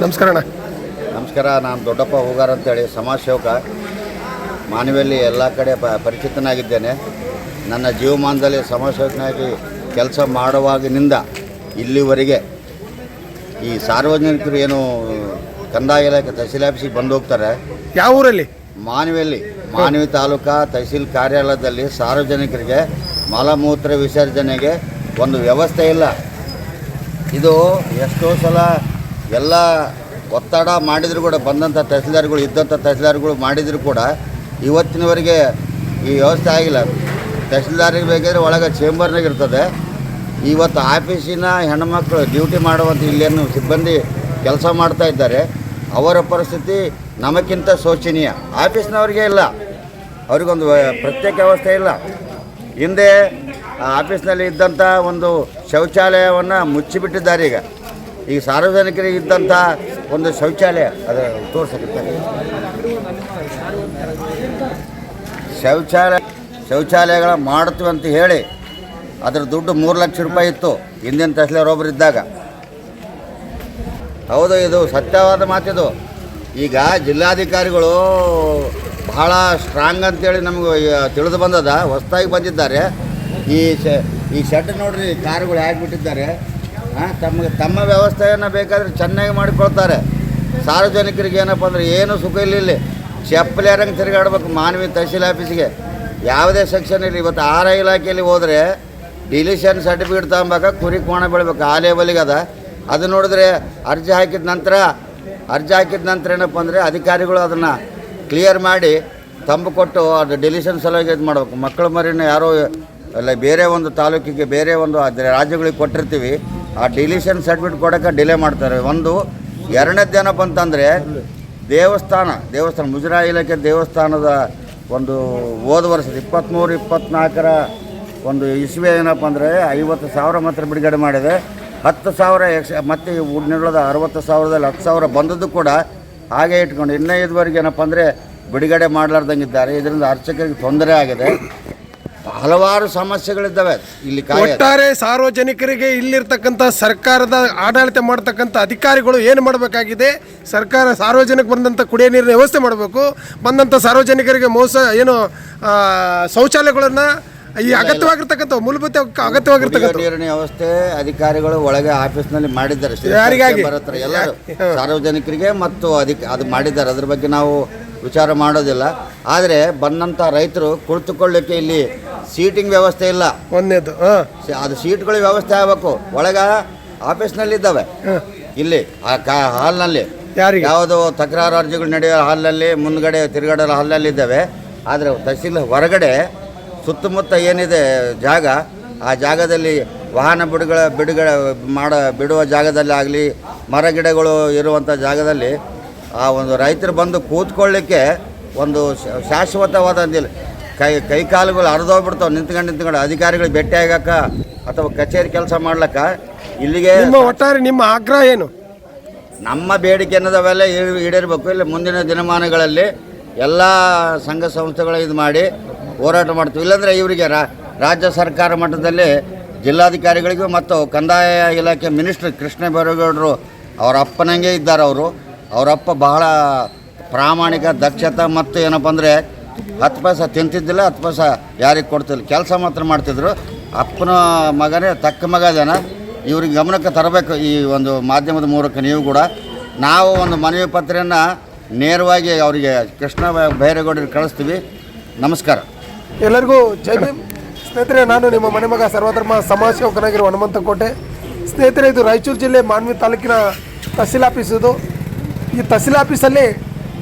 ನಮಸ್ಕಾರ ಅಣ್ಣ. ನಮಸ್ಕಾರ ನಾನು ದೊಡ್ಡಪ್ಪ ಹೋಗಾರ ಅಂತೇಳಿ ಸಮಾಜ ಸೇವಕ ಮಾನವಿಯಲ್ಲಿ ಎಲ್ಲ ಕಡೆ ಪ ಪರಿಚಿತನಾಗಿದ್ದೇನೆ. ನನ್ನ ಜೀವಮಾನದಲ್ಲಿ ಸಮಾಜ ಸೇವಕನಾಗಿ ಕೆಲಸ ಮಾಡುವಾಗಿನಿಂದ ಇಲ್ಲಿವರೆಗೆ ಈ ಸಾರ್ವಜನಿಕರು ಏನು ಕಂದಾಯ ಇಲಾಖೆ ತಹಸೀಲ್ ಆಫೀಸಿಗೆ ಬಂದು ಹೋಗ್ತಾರೆ. ಯಾವ ಊರಲ್ಲಿ? ಮಾನವಿಯಲ್ಲಿ ಮಾನವಿ ತಾಲೂಕಾ ತಹಸೀಲ್ ಕಾರ್ಯಾಲಯದಲ್ಲಿ ಸಾರ್ವಜನಿಕರಿಗೆ ಮಲಮೂತ್ರ ವಿಸರ್ಜನೆಗೆ ಒಂದು ವ್ಯವಸ್ಥೆ ಇಲ್ಲ. ಇದು ಎಷ್ಟೋ ಸಲ ಎಲ್ಲ ಒತ್ತಡ ಮಾಡಿದರೂ ಕೂಡ ಬಂದಂಥ ತಹಸೀಲ್ದಾರ್ಗಳು, ಇದ್ದಂಥ ತಹಸೀಲ್ದಾರ್ಗಳು ಮಾಡಿದರೂ ಕೂಡ ಇವತ್ತಿನವರೆಗೆ ಈ ವ್ಯವಸ್ಥೆ ಆಗಿಲ್ಲ. ತಹಸೀಲ್ದಾರಿಗೆ ಬೇಕಾದರೆ ಒಳಗೆ ಚೇಂಬರ್ನಾಗ ಇರ್ತದೆ. ಇವತ್ತು ಆಫೀಸಿನ ಹೆಣ್ಮಕ್ಳು ಡ್ಯೂಟಿ ಮಾಡುವಂಥ ಇಲ್ಲೇನು ಸಿಬ್ಬಂದಿ ಕೆಲಸ ಮಾಡ್ತಾ ಇದ್ದಾರೆ. ಅವರ ಪರಿಸ್ಥಿತಿ ನಮಗಿಂತ ಶೋಚನೀಯ. ಆಫೀಸ್ನವ್ರಿಗೆ ಇಲ್ಲ. ಅವ್ರಿಗೊಂದು ಪ್ರತ್ಯೇಕ ವ್ಯವಸ್ಥೆ ಇಲ್ಲ. ಹಿಂದೆ ಆಫೀಸ್ನಲ್ಲಿ ಇದ್ದಂಥ ಒಂದು ಶೌಚಾಲಯವನ್ನು ಮುಚ್ಚಿಬಿಟ್ಟಿದ್ದಾರೆ ಈಗ. ಈಗ ಸಾರ್ವಜನಿಕರಿಗೆ ಇದ್ದಂಥ ಒಂದು ಶೌಚಾಲಯ, ಅದು ತೋರ್ಸಕ್ಕೆ ಶೌಚಾಲಯ, ಶೌಚಾಲಯಗಳ ಮಾಡ್ತೀವಿ ಅಂತ ಹೇಳಿ, ಅದ್ರ ದುಡ್ಡು ಮೂರು ಲಕ್ಷ ರೂಪಾಯಿ ಇತ್ತು, ಹಿಂದಿನ ತಹಸೀಲ್ದಾರ್ ಇದ್ದಾಗ. ಹೌದು, ಇದು ಸತ್ಯವಾದ ಮಾತಿದು. ಈಗ ಜಿಲ್ಲಾಧಿಕಾರಿಗಳು ಬಹಳ ಸ್ಟ್ರಾಂಗ್ ಅಂತೇಳಿ ನಮಗೆ ತಿಳಿದು ಬಂದದ, ಹೊಸದಾಗಿ ಬಂದಿದ್ದಾರೆ. ಈ ಶ, ಈ ಶೆಡ್ ನೋಡ್ರಿ ಕಾರುಗಳು ಹೇಗೆ ಬಿಟ್ಟಿದ್ದಾರೆ ಹಾಂ ತಮಗೆ ತಮ್ಮ ವ್ಯವಸ್ಥೆಯನ್ನು ಬೇಕಾದರೆ ಚೆನ್ನಾಗಿ ಮಾಡಿಕೊಳ್ತಾರೆ. ಸಾರ್ವಜನಿಕರಿಗೆ ಏನಪ್ಪ ಅಂದರೆ ಏನು ಸುಖ ಇಲ್ಲ ಇಲ್ಲಿ ಚಪ್ಪಲಿ ಯಾರಂಗೆ ತಿರುಗಾಡ್ಬೇಕು ಮಾನವಿ ತಹಸೀಲ್ ಆಫೀಸಿಗೆ. ಯಾವುದೇ ಸೆಕ್ಷನ್ ಇಲ್ಲಿ ಇವತ್ತು ಆರ ಇಲಾಖೆಯಲ್ಲಿ ಹೋದರೆ ಡಿಲಿಷನ್ ಸರ್ಟಿಫಿಕೇಟ್ ತಗೊಬೇಕಾ, ಕುರಿ ಕೋಣ ಬೆಳಬೇಕು, ಆ ಲೆವೆಲಿಗೆ ಅದ. ಅದು ನೋಡಿದ್ರೆ ಅರ್ಜಿ ಹಾಕಿದ ನಂತರ, ಅರ್ಜಿ ಹಾಕಿದ ನಂತರ ಏನಪ್ಪ ಅಂದರೆ ಅಧಿಕಾರಿಗಳು ಅದನ್ನು ಕ್ಲಿಯರ್ ಮಾಡಿ ತಂಬು ಕೊಟ್ಟು ಅದು ಡಿಲಿಷನ್ ಸಲುವಾಗಿ ಇದು ಮಾಡಬೇಕು. ಮಕ್ಕಳ ಮರಿನ ಯಾರೋ, ಅಲ್ಲ ಬೇರೆ ಒಂದು ತಾಲೂಕಿಗೆ ಬೇರೆ ಒಂದು ರಾಜ್ಯಗಳಿಗೆ ಕೊಟ್ಟಿರ್ತೀವಿ. ಆ ಡಿಲಿಷನ್ ಸರ್ಟಿಫಿಕೇಟ್ ಕೊಡೋಕೆ ಡಿಲೇ ಮಾಡ್ತಾರೆ. ಒಂದು ಎರಡನೇದು ಏನಪ್ಪ ಅಂತಂದರೆ ದೇವಸ್ಥಾನ ದೇವಸ್ಥಾನ, ಮುಜರಾಯಿ ಇಲಾಖೆ ದೇವಸ್ಥಾನದ ಒಂದು ಹೋದ ವರ್ಷದ ಇಪ್ಪತ್ತ್ಮೂರು ಇಪ್ಪತ್ತ್ನಾಲ್ಕರ ಒಂದು ಇಸ್ವಿ ಏನಪ್ಪ ಅಂದರೆ ಐವತ್ತು ಸಾವಿರ ಮಾತ್ರ ಬಿಡುಗಡೆ ಮಾಡಿದೆ. ಹತ್ತು ಸಾವಿರ ಎಕ್ಸ್, ಮತ್ತೆ ಉಳಿದ ಅರವತ್ತು ಸಾವಿರದಲ್ಲಿ ಹತ್ತು ಸಾವಿರ ಬಂದದ್ದು ಕೂಡ ಹಾಗೆ ಇಟ್ಕೊಂಡು ಇನ್ನೂ ಇದುವರೆಗೆ ಏನಪ್ಪ ಅಂದರೆ ಬಿಡುಗಡೆ ಮಾಡಲಾರ್ದಂಗಿದ್ದಾರೆ ಇದರಿಂದ ಅರ್ಚಕರಿಗೆ ತೊಂದರೆ ಆಗಿದೆ. ಹಲವಾರು ಸಮಸ್ಯೆಗಳಿದ್ದಾವೆ. ಇಲ್ಲಿ ಕಾಯ ಒಟ್ಟಾರೆ ಸಾರ್ವಜನಿಕರಿಗೆ ಇಲ್ಲಿರ್ತಕ್ಕಂಥ ಸರ್ಕಾರದ ಆಡಳಿತ ಮಾಡ್ತಕ್ಕಂಥ ಅಧಿಕಾರಿಗಳು ಏನು ಮಾಡಬೇಕಾಗಿದೆ? ಸರ್ಕಾರ ಸಾರ್ವಜನಿಕ ಬಂದಂಥ ಕುಡಿಯೋ ನೀರಿನ ವ್ಯವಸ್ಥೆ ಮಾಡಬೇಕು. ಬಂದಂಥ ಸಾರ್ವಜನಿಕರಿಗೆ ಮೋಸ ಏನು ಆ, ಶೌಚಾಲಯಗಳನ್ನು ಈ ಅಗತ್ಯವಾಗಿರ್ತಕ್ಕಂಥ ಮೂಲಭೂತ ಅಗತ್ಯವಾಗಿರ್ತಕ್ಕಂಥ ನೀರಿನ ವ್ಯವಸ್ಥೆ ಅಧಿಕಾರಿಗಳು ಒಳಗೆ ಆಫೀಸ್ನಲ್ಲಿ ಮಾಡಿದ್ದಾರೆ. ಯಾರಿಗಾಗಿ? ಎಲ್ಲರೂ. ಸಾರ್ವಜನಿಕರಿಗೆ ಮತ್ತು ಅಧಿಕ ಅದು ಮಾಡಿದ್ದಾರೆ. ಅದ್ರ ಬಗ್ಗೆ ನಾವು ವಿಚಾರ ಮಾಡೋದಿಲ್ಲ. ಆದರೆ ಬಂದಂಥ ರೈತರು ಕುಳಿತುಕೊಳ್ಳಿಕ್ಕೆ ಇಲ್ಲಿ ಸೀಟಿಂಗ್ ವ್ಯವಸ್ಥೆ ಇಲ್ಲ. ಒಂದೇದು ಹಾಂ. ಅದು ಸೀಟ್ಗಳ ವ್ಯವಸ್ಥೆ ಆಗಬೇಕು. ಒಳಗ ಆಫೀಸ್ನಲ್ಲಿ ಇದ್ದಾವೆ ಇಲ್ಲಿ ಆ ಕಾ ಹಾಲ್ನಲ್ಲಿ. ಯಾರಿಗೆ? ಯಾವುದೋ ತಕರಾರು ಅರ್ಜಿಗಳು ನಡೆಯೋ ಹಾಲ್ನಲ್ಲಿ ಮುಂದ್ಗಡೆ ತಿರುಗಾಡೋ ಹಾಲ್ನಲ್ಲಿ ಇದ್ದಾವೆ ಆದರೆ ತಹಸೀಲ್ ಹೊರಗಡೆ ಸುತ್ತಮುತ್ತ ಏನಿದೆ ಜಾಗ ಆ ಜಾಗದಲ್ಲಿ ವಾಹನ ಬಿಡುಗಡೆ ಬಿಡುಗಡೆ ಮಾಡ ಬಿಡುವ ಜಾಗದಲ್ಲಿ ಆಗಲಿ ಮರ ಗಿಡಗಳು ಇರುವಂಥ ಜಾಗದಲ್ಲಿ ಆ ಒಂದು ರೈತರು ಬಂದು ಕೂತ್ಕೊಳ್ಳಿಕ್ಕೆ ಒಂದು ಶಾಶ್ವತವಾದ ಕೈ ಕೈ ಕಾಲುಗಳು ಹರಿದೋಗ್ಬಿಡ್ತಾವೆ. ನಿಂತ್ಕೊಂಡು ನಿಂತ್ಕೊಂಡು ಅಧಿಕಾರಿಗಳು ಭೇಟಿ ಆಗಕ್ಕ ಅಥವಾ ಕಚೇರಿ ಕೆಲಸ ಮಾಡ್ಲಕ್ಕ? ಇಲ್ಲಿಗೆ ನಿಮ್ಮ ಒಟ್ಟಾರೆ ನಿಮ್ಮ ಆಗ್ರಹ ಏನು? ನಮ್ಮ ಬೇಡಿಕೆ ಅನ್ನೋದವೆಲ್ಲ ಈಡೇ- ಈಡೇರಬೇಕು. ಇಲ್ಲ ಮುಂದಿನ ದಿನಮಾನಗಳಲ್ಲಿ ಎಲ್ಲ ಸಂಘ ಸಂಸ್ಥೆಗಳು ಇದು ಮಾಡಿ ಹೋರಾಟ ಮಾಡ್ತೀವಿ. ಇಲ್ಲಾಂದ್ರೆ ಇವರಿಗೆ ರಾಜ್ಯ ಸರ್ಕಾರ ಮಟ್ಟದಲ್ಲಿ ಜಿಲ್ಲಾಧಿಕಾರಿಗಳಿಗೂ ಮತ್ತು ಕಂದಾಯ ಇಲಾಖೆ ಮಿನಿಸ್ಟರ್ ಕೃಷ್ಣ ಬೈರೇಗೌಡರು ಅವರ ಅಪ್ಪನಂಗೆ ಇದ್ದಾರೆ ಅವರು. ಅವರಪ್ಪ ಬಹಳ ಪ್ರಾಮಾಣಿಕ ದಕ್ಷತೆ ಮತ್ತು ಏನಪ್ಪ ಅಂದರೆ ಹತ್ತು ಪೈಸ ತಿಂತಿದ್ದಿಲ್ಲ, ಹತ್ತು ಪೈಸ ಯಾರಿಗೆ ಕೊಡ್ತಿಲ್ಲ. ಕೆಲಸ ಮಾತ್ರ ಮಾಡ್ತಿದ್ರು. ಅಪ್ಪನ ಮಗನೇ ತಕ್ಕ ಮಗ ಜನ ಇವ್ರಿಗೆ ಗಮನಕ್ಕೆ ತರಬೇಕು ಈ ಒಂದು ಮಾಧ್ಯಮದ ಮೂಲಕ ನೀವು ಕೂಡ. ನಾವು ಒಂದು ಮನವಿ ಪತ್ರೆಯನ್ನು ನೇರವಾಗಿ ಅವರಿಗೆ ಕೃಷ್ಣ ಬೈರೇಗೌಡರಿಗೆ ಕಳಿಸ್ತೀವಿ. ನಮಸ್ಕಾರ. ಎಲ್ಲರಿಗೂ ಜೈ ಸ್ನೇಹಿತರೆ, ನಾನು ನಿಮ್ಮ ಮನೆ ಮಗ ಸರ್ವಧರ್ಮ ಸಮಾಜ ಸೇವಕನಾಗಿರುವ ಹನುಮಂತ ಕೋಟೆ ಸ್ನೇಹಿತರೆ, ಇದು ರಾಯಚೂರು ಜಿಲ್ಲೆ ಮಾನ್ವಿ ತಾಲೂಕಿನ ತಹಸೀಲ್ ಆಫೀಸ್ ಇದು. ಈ ತಹಸೀಲ್ ಆಫೀಸಲ್ಲಿ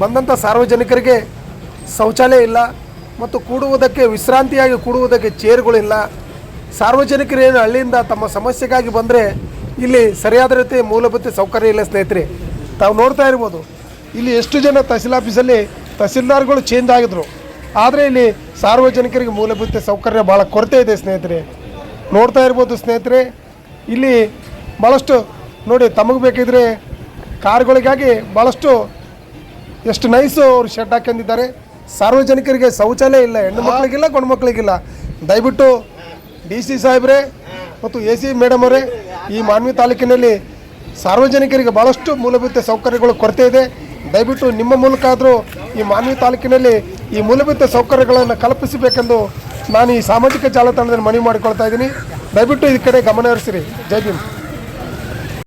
ಬಂದಂಥ ಸಾರ್ವಜನಿಕರಿಗೆ ಶೌಚಾಲಯ ಇಲ್ಲ ಮತ್ತು ಕೂಡುವುದಕ್ಕೆ, ವಿಶ್ರಾಂತಿಯಾಗಿ ಕೂಡುವುದಕ್ಕೆ ಚೇರ್ಗಳಿಲ್ಲ ಸಾರ್ವಜನಿಕರೇನು ಹಳ್ಳಿಯಿಂದ ತಮ್ಮ ಸಮಸ್ಯೆಗಾಗಿ ಬಂದರೆ ಇಲ್ಲಿ ಸರಿಯಾದ ರೀತಿ ಮೂಲಭೂತ ಸೌಕರ್ಯ ಇಲ್ಲ ಸ್ನೇಹಿತರೆ. ತಾವು ನೋಡ್ತಾ ಇರ್ಬೋದು, ಇಲ್ಲಿ ಎಷ್ಟು ಜನ ತಹಸೀಲ್ ಆಫೀಸಲ್ಲಿ ತಹಸೀಲ್ದಾರ್ಗಳು ಚೇಂಜ್ ಆಗಿದ್ರು. ಆದರೆ ಇಲ್ಲಿ ಸಾರ್ವಜನಿಕರಿಗೆ ಮೂಲಭೂತ ಸೌಕರ್ಯ ಭಾಳ ಕೊರತೆ ಇದೆ ಸ್ನೇಹಿತರೆ. ನೋಡ್ತಾ ಇರ್ಬೋದು ಸ್ನೇಹಿತರೆ, ಇಲ್ಲಿ ಭಾಳಷ್ಟು ನೋಡಿ ತಮಗೆ ಬೇಕಿದ್ರೆ ಕಾರ್ಗಳಿಗಾಗಿ ಭಾಳಷ್ಟು ಎಷ್ಟು ನೈಸು ಅವರು ಶೆಡ್ ಹಾಕೊಂಡಿದ್ದಾರೆ ಸಾರ್ವಜನಿಕರಿಗೆ ಶೌಚಾಲಯ ಇಲ್ಲ ಹೆಣ್ಣು ಮಕ್ಕಳಿಗಿಲ್ಲ ಗಂಡು ಮಕ್ಕಳಿಗಿಲ್ಲ. ದಯವಿಟ್ಟು ಡಿ ಸಿ ಸಾಹೇಬ್ರೆ ಮತ್ತು ಎ ಸಿ ಮೇಡಮ್ ಅವರೇ ಈ ಮಾನ್ವಿ ತಾಲೂಕಿನಲ್ಲಿ ಸಾರ್ವಜನಿಕರಿಗೆ ಭಾಳಷ್ಟು ಮೂಲಭೂತ ಸೌಕರ್ಯಗಳು ಕೊರತೆ ಇದೆ. ದಯವಿಟ್ಟು ನಿಮ್ಮ ಮೂಲಕ ಆದರೂ ಈ ಮಾನ್ವಿ ತಾಲೂಕಿನಲ್ಲಿ ಈ ಮೂಲಭೂತ ಸೌಕರ್ಯಗಳನ್ನು ಕಲ್ಪಿಸಬೇಕೆಂದು ನಾನು ಈ ಸಾಮಾಜಿಕ ಜಾಲತಾಣದಲ್ಲಿ ಮನವಿ ಮಾಡಿಕೊಳ್ತಾ ಇದ್ದೀನಿ. ದಯವಿಟ್ಟು ಈ ಕಡೆ ಗಮನ ಹರಿಸಿರಿ. ಜೈ ಭೀಮ್.